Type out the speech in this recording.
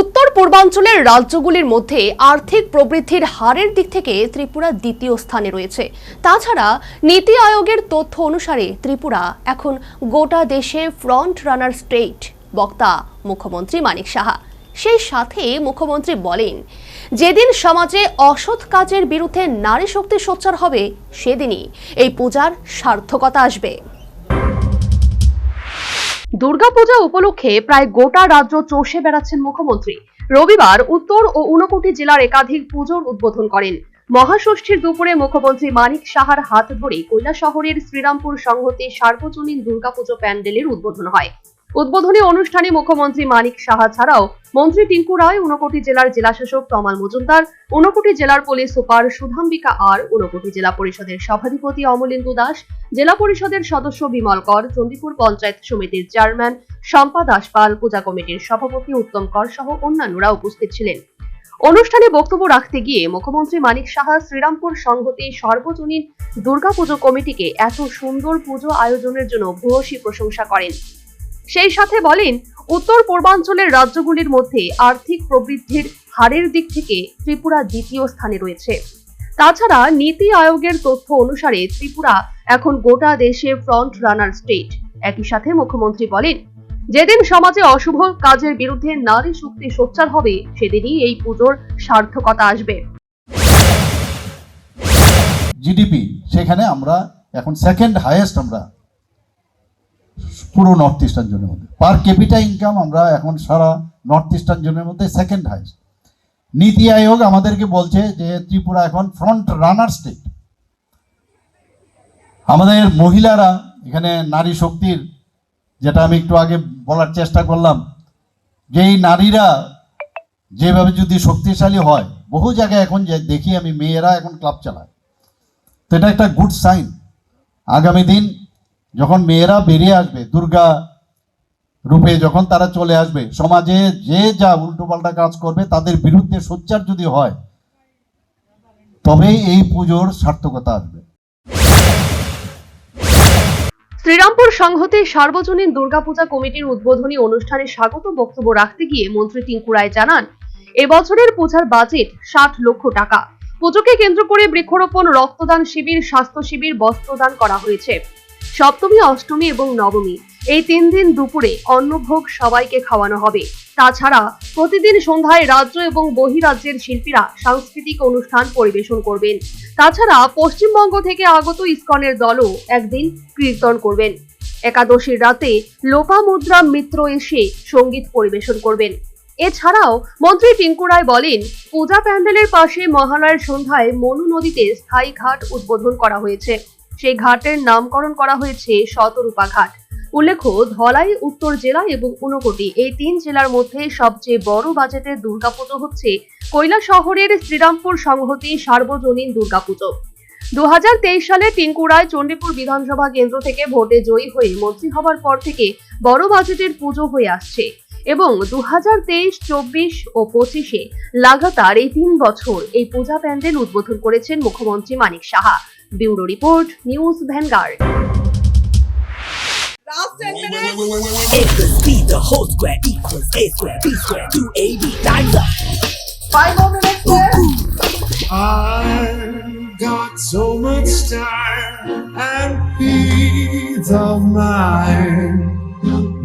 উত্তর পূর্বাঞ্চলের রাজ্যগুলির মধ্যে আর্থিক প্রবৃদ্ধির হারের দিক থেকে ত্রিপুরা দ্বিতীয় স্থানে রয়েছে। তাছাড়া নীতি আয়োগের তথ্য অনুসারে ত্রিপুরা এখন গোটা দেশে ফ্রন্ট রানার স্টেট বক্তা মুখ্যমন্ত্রী মানিক সাহা। সেই সাথে মুখ্যমন্ত্রী বলেন, যেদিন সমাজে অসৎ কাজের বিরুদ্ধে নারী শক্তি সোচ্চার হবে, সেদিনই এই পূজার সার্থকতা আসবে। দুর্গাপূজা উপলক্ষে প্রায় গোটা রাজ্য চষে বেড়াচ্ছেন মুখ্যমন্ত্রী। রবিবার উত্তর ও ঊনকোটি জেলার একাধিক পুজোর উদ্বোধন করেন। মহাষষ্ঠীর দুপুরে মুখ্যমন্ত্রী মানিক সাহার হাত ধরে কৈলা শহরের শ্রীরামপুর সংহতি সার্বজনীন দুর্গাপুজো প্যান্ডেলের উদ্বোধন হয়। উদ্বোধনী অনুষ্ঠানে মুখ্যমন্ত্রী মানিক সাহা ছাড়াও মন্ত্রী টিঙ্কু রায়, ঊনকোটি জেলার জেলাশাসক তমাল মজুমদার, ঊনকোটি জেলার police super Sudhambika R, Unakoti জেলা পরিষদের সভাধিপতি অমলেন্দু দাস, জেলা পরিষদের সদস্য বিমল কর, চণ্ডীপুর পঞ্চায়েত সমিতির চেয়ারম্যান শম্পা দাসপাল, পূজা কমিটির সভাপতি উত্তম কর সহ অন্যান্যরা উপস্থিত ছিলেন। অনুষ্ঠানে বক্তব্য রাখতে গিয়ে মুখ্যমন্ত্রী মানিক সাহা শ্রীরামপুর সংহতি সর্বজনীন দুর্গাপুজো কমিটিকে এত সুন্দর পুজো আয়োজনের জন্য ভূয়সী প্রশংসা করেন। সেই সাথে বলেন, উত্তর পূর্বাঞ্চলের রাজ্যগুলির মধ্যে আর্থিক প্রবৃদ্ধির হারের দিক থেকে ত্রিপুরা দ্বিতীয় স্থানে রয়েছে। তাছাড়া নীতি আয়োগের তথ্য অনুসারে ত্রিপুরা এখন গোটা দেশে ফ্রন্ট রানার স্টেট একই সাথে মুখ্যমন্ত্রী বলেন, যেদিন সমাজে অশুভ কাজের বিরুদ্ধে নারী শক্তি সোচ্চার হবে, সেদিনই এই পুজোর সার্থকতা আসবে। জিডিপি সেখানে আমরা এখন সেকেন্ড হাইয়েস্ট আমরা পুরো নর্থ ইস্টার্ন জোনের মধ্যে। পার ক্যাপিটা ইনকাম আমরা এখন সারা নর্থ ইস্টার্ন জোনের মধ্যে সেকেন্ড হাইস্ট নীতি আয়োগ আমাদেরকে বলছে যে ত্রিপুরা এখন ফ্রন্ট রানার স্টেট আমাদের মহিলারা, এখানে নারী শক্তির, যেটা আমি একটু আগে বলার চেষ্টা করলাম যে এই নারীরা যেভাবে যদি শক্তিশালী হয়, বহু জায়গায় এখন যে দেখি আমি মেয়েরা এখন ক্লাব চালায়। তো এটা একটা গুড সাইন আগামী দিন যখন মেয়েরা বেরিয়ে আসবে, দুর্গা রূপে যখন তারা চলে আসবে, সমাজে যে যা উল্টোপাল্টা কাজ করবে, তাদের বিরুদ্ধে সোচ্চার যদি হয়, তবেই এই পুজোর সার্থকতা আসবে। শ্রীরামপুর সংহতি সার্বজনীন দুর্গাপূজা কমিটির উদ্বোধনী অনুষ্ঠানে স্বাগত বক্তব্য রাখতে গিয়ে মন্ত্রী টিঙ্কু রায় জানান, এবছরের পূজার বাজেট ষাট লক্ষ টাকা। পুজোকে কেন্দ্র করে বৃক্ষরোপণ, রক্তদান শিবির, স্বাস্থ্য শিবির, বস্ত্রদান করা হয়েছে। সপ্তমী, অষ্টমী এবং নবমী। এই তিন দিন দুপুরে অন্নভোগ সবাইকে খাওয়ানো হবে। তাছাড়া প্রতিদিন সন্ধ্যায় রাজ্য এবং বহিরাজ্যের শিল্পীরা সাংস্কৃতিক অনুষ্ঠান পরিবেশন করবেন। তাছাড়া পশ্চিমবঙ্গ থেকে আগত ইসকনের দলও একদিন কীর্তন করবেন। একাদশীর রাতে লোপামুদ্রা মিত্র এসে সংগীত পরিবেশন করবেন। এছাড়াও মন্ত্রী টিঙ্কু রায় বলেন, পূজা প্যান্ডেলের পাশে মহালয়ের সন্ধ্যায় মনু নদীতে স্থায়ী ঘাট উদ্বোধন করা হয়েছে। সেই ঘাটের নামকরণ করা হয়েছে শতরূপা ঘাট উল্লেখ্য, ধলাই, উত্তর জেলা এবং ঊনকোটি এই তিন জেলার মধ্যে সবচেয়ে বড় বাজেটের দুর্গাপুজো হচ্ছে কৈলা শহরের শ্রীরামপুর সংহতি সার্বজনীন দুর্গাপুজো। দু হাজার তেইশ সালে টিঙ্কু রায় চণ্ডীপুর বিধানসভা কেন্দ্র থেকে ভোটে জয়ী হয়ে মন্ত্রী হবার পর থেকে বড় বাজেটের পুজো হয়ে আসছে। এবং দু হাজার তেইশ চব্বিশ ও পঁচিশে লাগাতার এই তিন বছর এই পূজা প্যান্ডেল উদ্বোধন করেছেন মুখ্যমন্ত্রী Manik Saha. Bureau report news vanguard Got.